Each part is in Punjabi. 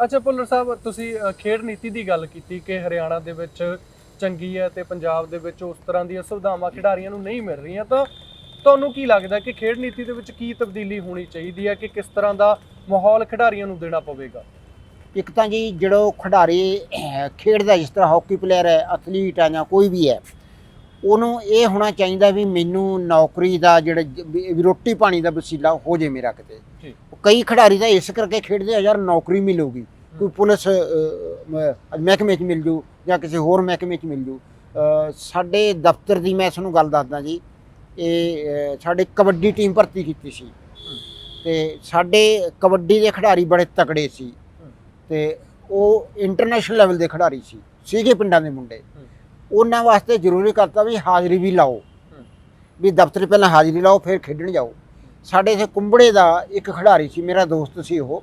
ਅੱਛਾ ਭੁੱਲਰ ਸਾਹਿਬ ਤੁਸੀਂ ਅ, ਖੇਡ ਨੀਤੀ ਦੀ ਗੱਲ ਕੀਤੀ ਕਿ ਹਰਿਆਣਾ ਦੇ ਵਿੱਚ ਚੰਗੀ ਹੈ ਤੇ ਪੰਜਾਬ ਦੇ ਵਿੱਚ ਉਸ ਤਰ੍ਹਾਂ ਦੀਆਂ ਸੁਵਿਧਾਵਾਂ ਖਿਡਾਰੀਆਂ ਨੂੰ ਨਹੀਂ ਮਿਲ ਰਹੀਆਂ ਤਾਂ ਤੁਹਾਨੂੰ ਕੀ ਲੱਗਦਾ ਕਿ ਖੇਡ ਨੀਤੀ ਦੇ ਵਿੱਚ ਕੀ ਤਬਦੀਲੀ ਹੋਣੀ ਚਾਹੀਦੀ ਹੈ ਕਿ ਕਿਸ ਤਰ੍ਹਾਂ ਦਾ ਮਾਹੌਲ ਖਿਡਾਰੀਆਂ ਨੂੰ ਦੇਣਾ ਪਵੇਗਾ? ਇੱਕ ਤਾਂ ਜੀ ਜਿਹੜਾ ਖਿਡਾਰੀ ਖੇਡਦਾ ਜਿਸ ਤਰ੍ਹਾਂ ਹਾਕੀ ਪਲੇਅਰ ਹੈ ਐਥਲੀਟ ਹੈ ਜਾਂ ਕੋਈ ਵੀ ਹੈ ਉਹਨੂੰ ਇਹ ਹੋਣਾ ਚਾਹੀਦਾ ਵੀ ਮੈਨੂੰ ਨੌਕਰੀ ਦਾ ਜਿਹੜਾ ਜ- ਵੀ ਵੀ ਰੋਟੀ ਪਾਣੀ ਦਾ ਵਸੀਲਾ ਹੋ ਜੇ ਮੇਰਾ ਕਿਤੇ। ਜੀ। ਕਈ ਖਿਡਾਰੀ ਤਾਂ ਇਸ ਕਰਕੇ ਖੇਡਦੇ ਆ ਯਾਰ ਨੌਕਰੀ ਮਿਲੂਗੀ। ਕੋਈ ਪੁਲਿਸ ਮ- ਮਹਿਕਮੇ 'ਚ ਮਿਲ ਜੂ ਜਾਂ ਕਿਸੇ ਹੋਰ ਮਹਿਕਮੇ 'ਚ ਮਿਲ ਜੂ। ਸਾਡੇ ਦਫ਼ਤਰ ਦੀ ਮੈਂ ਤੁਹਾਨੂੰ ਗੱਲ ਦੱਸਦਾ ਜੀ ਇਹ ਸਾਡੇ ਕਬੱਡੀ ਟੀਮ ਭਰਤੀ ਕੀਤੀ ਸੀ। ਤੇ ਸਾਡੇ ਕਬੱਡੀ ਦੇ ਖਿਡਾਰੀ ਬੜੇ ਤਕੜੇ ਸੀ। ਤੇ ਉਹ ਇੰਟਰਨੈਸ਼ਨਲ ਲੈਵਲ ਦੇ ਖਿਡਾਰੀ ਸੀ। ਸੀਗੇ ਪਿੰਡਾਂ ਦੇ ਮੁੰਡੇ। ਉਹਨਾਂ ਵਾਸਤੇ ਜ਼ਰੂਰੀ ਕਰਤਾ ਵੀ ਹਾਜ਼ਰੀ ਵੀ ਲਾਓ। ਵੀ ਦਫ਼ਤਰ ਪਹਿਲਾਂ ਹਾਜ਼ਰੀ ਲਾਓ ਫਿਰ ਖੇਡਣ ਜਾਓ। ਸਾਡੇ ਇੱਥੇ ਕੁੰਬੜੇ ਦਾ ਇੱਕ ਖਿਡਾਰੀ ਸੀ ਮੇਰਾ ਦੋਸਤ ਸੀ ਉਹ।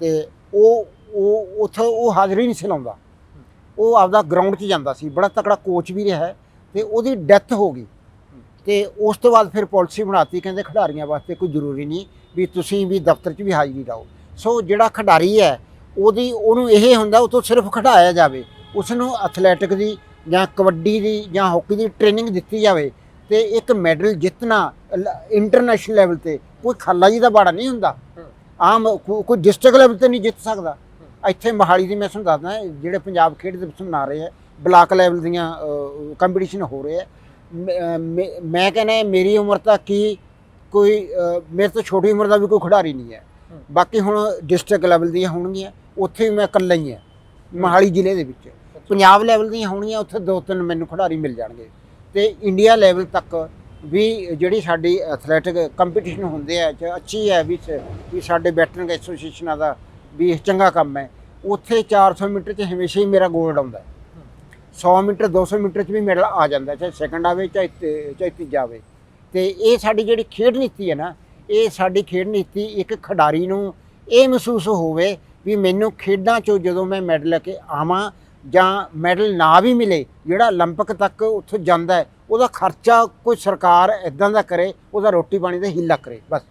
ਤੇ ਉਹ ਉਹ ਉੱਥੇ ਉਹ ਹਾਜ਼ਰੀ ਨਹੀਂ ਸੀ ਲਾਉਂਦਾ। ਉਹ ਆਪਦਾ ਗਰਾਊਂਡ 'ਚ ਜਾਂਦਾ ਸੀ। ਬੜਾ ਤਕੜਾ ਕੋਚ ਵੀ ਰਿਹਾ ਤੇ ਉਹਦੀ ਡੈਥ ਹੋ ਗਈ। ਤੇ ਉਸ ਤੋਂ ਬਾਅਦ ਫਿਰ ਪਾਲਿਸੀ ਬਣਾਤੀ ਕਹਿੰਦੇ ਖਿਡਾਰੀਆਂ ਵਾਸਤੇ ਕੋਈ ਜ਼ਰੂਰੀ ਨਹੀਂ ਵੀ ਤੁਸੀਂ ਵੀ ਦਫ਼ਤਰ 'ਚ ਵੀ ਹਾਜ਼ਰੀ ਲਾਓ। ਸੋ ਜਿਹੜਾ ਖਿਡਾਰੀ ਹੈ ਉਹਦੀ ਉਹਨੂੰ ਇਹ ਹੁੰਦਾ ਉਹ ਤੋਂ ਸਿਰਫ ਖਿਡਾਇਆ ਜਾਵੇ। ਉਸ ਨੂੰ ਐਥਲੈਟਿਕ ਦੀ ਜਾਂ ਕਬੱਡੀ ਦੀ ਜਾਂ ਹਾਕੀ ਦੀ ਟ੍ਰੇਨਿੰਗ ਦਿੱਤੀ ਜਾਵੇ ਤੇ ਇੱਕ ਮੈਡਲ ਜਿੱਤਣਾ ਇੰਟਰਨੈਸ਼ਨਲ ਲੈਵਲ ਤੇ ਕੋਈ ਖਾਲਾ ਜੀ ਦਾ ਬਾੜਾ ਨਹੀਂ ਹੁੰਦਾ। ਆਮ ਕੋਈ ਡਿਸਟ੍ਰਿਕਟ ਲੈਵਲ ਤੇ ਨਹੀਂ ਜਿੱਤ ਸਕਦਾ। ਇੱਥੇ ਮੋਹਾਲੀ ਦੀ ਮੈਂ ਤੁਹਾਨੂੰ ਦੱਸਦਾ ਜਿਹੜੇ ਪੰਜਾਬ ਖੇਡ ਦਿਵਸ ਮਨਾ ਰਹੇ ਆ ਬਲਾਕ ਲੈਵਲ ਦੀਆਂ ਕੰਪੀਟੀਸ਼ਨ ਹੋ ਰਹੇ ਆ। ਮ- ਕਹਿੰਦਾ ਮੇਰੀ ਉਮਰ ਤਾਂ ਕੀ ਕੋਈ ਮੇਰੇ ਤੋਂ ਛੋਟੀ ਉਮਰ ਦਾ ਵੀ ਕੋਈ ਖਿਡਾਰੀ ਨਹੀਂ ਹੈ। ਬਾਕੀ ਹੁਣ ਡਿਸਟ੍ਰਿਕਟ ਲੈਵਲ ਦੀਆਂ ਹੋਣਗੀਆਂ ਉੱਥੇ ਵੀ ਮੈਂ ਇਕੱਲਾ ਹੀ ਹਾਂ ਮੋਹਾਲੀ ਜ਼ਿਲ੍ਹੇ ਦੇ ਵਿੱਚ। ਪੰਜਾਬ ਲੈਵਲ ਦੀਆਂ ਹੋਣਗੀਆਂ ਉੱਥੇ ਦੋ ਤਿੰਨ ਮੈਨੂੰ ਖਿਡਾਰੀ ਮਿਲ ਜਾਣਗੇ। ਤੇ ਇੰਡੀਆ ਲੈਵਲ ਤੱਕ ਵੀ ਜਿਹੜੀ ਸਾਡੀ ਐਥਲੈਟਿਕ ਕੰਪੀਟੀਸ਼ਨ ਹੁੰਦੇ ਆ, ਚ ਅੱਛੀ ਹੈ ਵੀ ਸ- ਵੀ ਸਾਡੇ ਬੈਟਰਿੰਗ ਐਸੋਸੀਏਸ਼ਨਾਂ ਦਾ ਵੀ ਚੰਗਾ ਕੰਮ ਹੈ। ਉੱਥੇ 400 ਮੀਟਰ 'ਚ ਹਮੇਸ਼ਾ ਹੀ ਮੇਰਾ 골ਡ ਆਉਂਦਾ ਹੈ। 100 ਮੀਟਰ 200 ਮੀਟਰ 'ਚ ਵੀ ਮੈਡਲ ਆ ਜਾਂਦਾ ਚਾਹੇ ਸੈਕੰਡ ਆਵੇ, ਚਾਹੇ ਚਾਹੇ ਤੀਜਾ ਆਵੇ। ਤੇ ਇਹ ਸਾਡੀ ਜਿਹੜੀ ਖੇਡ ਨੀਤੀ ਹੈ ਨਾ, ਇਹ ਸਾਡੀ ਖੇਡ ਨੀਤੀ ਇੱਕ ਖਿਡਾਰੀ ਨੂੰ ਇਹ ਮਹਿਸੂਸ ਹੋਵੇ ਵੀ ਮੈਨੂੰ ਖੇਡਾਂ 'ਚੋਂ ਜਦੋਂ ਮੈਂ ਮੈਡਲ ਲੈ ਕੇ ਆਵਾਂ ਜਾਂ ਮੈਡਲ ਨਾ ਵੀ ਮਿਲੇ ਜਿਹੜਾ 올림픽 ਤੱਕ ਉੱਥੋਂ ਜਾਂਦਾ ਹੈ ਉਹਦਾ ਖਰਚਾ ਕੋਈ ਸਰਕਾਰ ਇਦਾਂ ਦਾ ਕਰੇ ਉਹਦਾ ਰੋਟੀ ਪਾਣੀ ਦਾ ਹੀਲਾ ਕਰੇ ਬਸ